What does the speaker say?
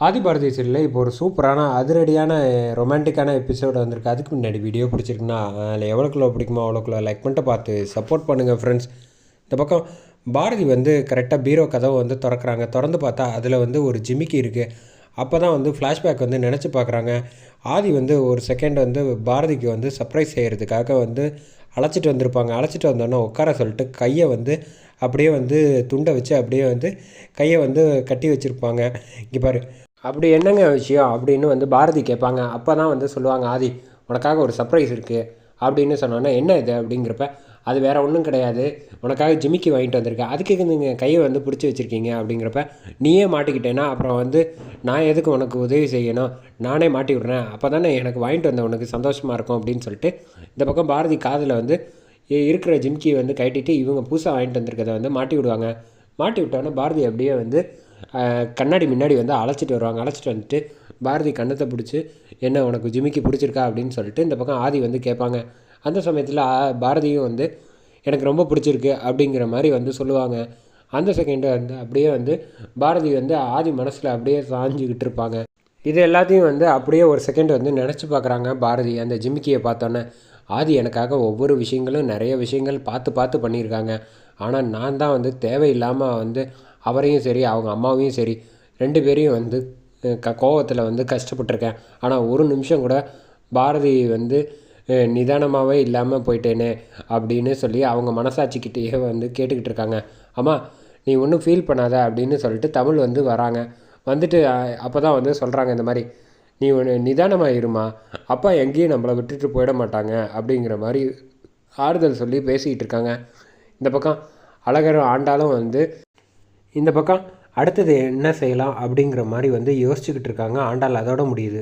ஆதிபாரதி சீரியலில் இப்போ ஒரு சூப்பரான அதிரடியான ரொமான்டிக்கான எபிசோடு வந்திருக்கு. அதுக்கு முன்னாடி வீடியோ பிடிச்சிருக்குன்னா அதில் எவ்வளோக்குள்ள பிடிக்குமோ அவ்வளோக்குள்ள லைக் பண்ணிட்டு பார்த்து சப்போர்ட் பண்ணுங்கள் ஃப்ரெண்ட்ஸ் இந்த பக்கம் பாரதி வந்து கரெக்டாக பீரோ கதவை வந்து திறக்கிறாங்க. திறந்து பார்த்தா அதில் வந்து ஒரு ஜிமிக்கி இருக்குது அப்போ தான் வந்து ஃப்ளாஷ்பேக் வந்து நினச்சி பார்க்குறாங்க. ஆதி வந்து ஒரு செகண்ட் வந்து பாரதிக்கு வந்து சர்ப்ரைஸ் செய்கிறதுக்காக வந்து அழைச்சிட்டு வந்திருப்பாங்க. அழைச்சிட்டு வந்தோன்னே உட்கார சொல்லிட்டு கையை வந்து அப்படியே வந்து துண்டை வச்சு அப்படியே வந்து கையை வந்து கட்டி வச்சுருப்பாங்க. இங்கே பாரு அப்படி என்னங்க விஷயம் அப்படின்னு வந்து பாரதி கேட்பாங்க. அப்போ தான் வந்து சொல்லுவாங்க ஆதி உனக்காக ஒரு சர்ப்ரைஸ் இருக்குது அப்படின்னு சொன்னோன்னே என்ன இது? அப்படிங்கிறப்ப அது வேறு ஒன்றும் கிடையாது. உனக்காக ஜிமிக்கி வாங்கிட்டு வந்திருக்கேன் அதுக்கு நீங்கள் கையை வந்து பிடிச்சி வச்சுருக்கீங்க? அப்படிங்கிறப்ப நீயே மாட்டிக்கிட்டேன்னா அப்புறம் வந்து நான் எதுக்கு உனக்கு உதவி செய்யணும்? நானே மாட்டி விட்றேன். அப்போ தானே எனக்கு வாங்கிட்டு வந்த உனக்கு சந்தோஷமாக இருக்கும். அப்படின்னு சொல்லிட்டு இந்த பக்கம் பாரதி காதில் வந்து இருக்கிற ஜிம்கியை வந்து கட்டிட்டு இவங்க புதுசாக வாங்கிட்டு வந்திருக்கிறத வந்து மாட்டி விடுவாங்க. மாட்டி விட்டோன்னே பாரதி அப்படியே வந்து கண்ணாடி முன்னாடி வந்து அழைச்சிட்டு வருவாங்க. அழைச்சிட்டு வந்துட்டு பாரதி கண்ணத்தை பிடிச்சி என்ன உனக்கு ஜிமிக்கி பிடிச்சிருக்கா? அப்படின்னு சொல்லிட்டு இந்த பக்கம் ஆதி வந்து கேட்பாங்க. அந்த சமயத்தில் பாரதியும் வந்து எனக்கு ரொம்ப பிடிச்சிருக்கு அப்படிங்கிற மாதிரி வந்து சொல்லுவாங்க. அந்த செகண்டு வந்து அப்படியே வந்து பாரதி வந்து ஆதி மனசில் அப்படியே சாஞ்சிக்கிட்டு இருப்பாங்க. இது எல்லாத்தையும் வந்து அப்படியே ஒரு செகண்ட் வந்து நினச்சி பார்க்குறாங்க பாரதி அந்த ஜிமிக்கியை பார்த்தோன்னே. ஆதி எனக்காக ஒவ்வொரு விஷயங்களும் நிறைய விஷயங்கள் பார்த்து பார்த்து பண்ணியிருக்காங்க. ஆனால் நான் தான் வந்து தேவையில்லாமல் வந்து அவரையும் சரி அவங்க அம்மாவையும் சரி ரெண்டு பேரையும் வந்து க கோவத்தில் வந்து கஷ்டப்பட்டிருக்கேன். ஆனால் ஒரு நிமிஷம் கூட பாரதி வந்து நிதானமாகவே இல்லாமல் போயிட்டேனே அப்படின்னு சொல்லி அவங்க மனசாட்சிக்கிட்டேயே வந்து கேட்டுக்கிட்டு இருக்காங்க. அம்மா நீ ஒன்றும் ஃபீல் பண்ணாத அப்படின்னு சொல்லிட்டு தமிழ் வந்து வராங்க. வந்துட்டு அப்போ தான் வந்து சொல்கிறாங்க இந்த மாதிரி நீ ஒன்று நிதானமாக இருமா அப்பா எங்கேயும் நம்மளை விட்டுட்டு போயிட மாட்டாங்க அப்படிங்கிற மாதிரி ஆறுதல் சொல்லி பேசிக்கிட்டு இருக்காங்க. இந்த பக்கம் அழகரும் ஆண்டாலும் வந்து இந்த பக்கம் அடுத்தது என்ன செய்யலாம் அப்படிங்கிற மாதிரி வந்து யோசிச்சுக்கிட்டு இருக்காங்க. ஆண்டால் அதோட முடியுது.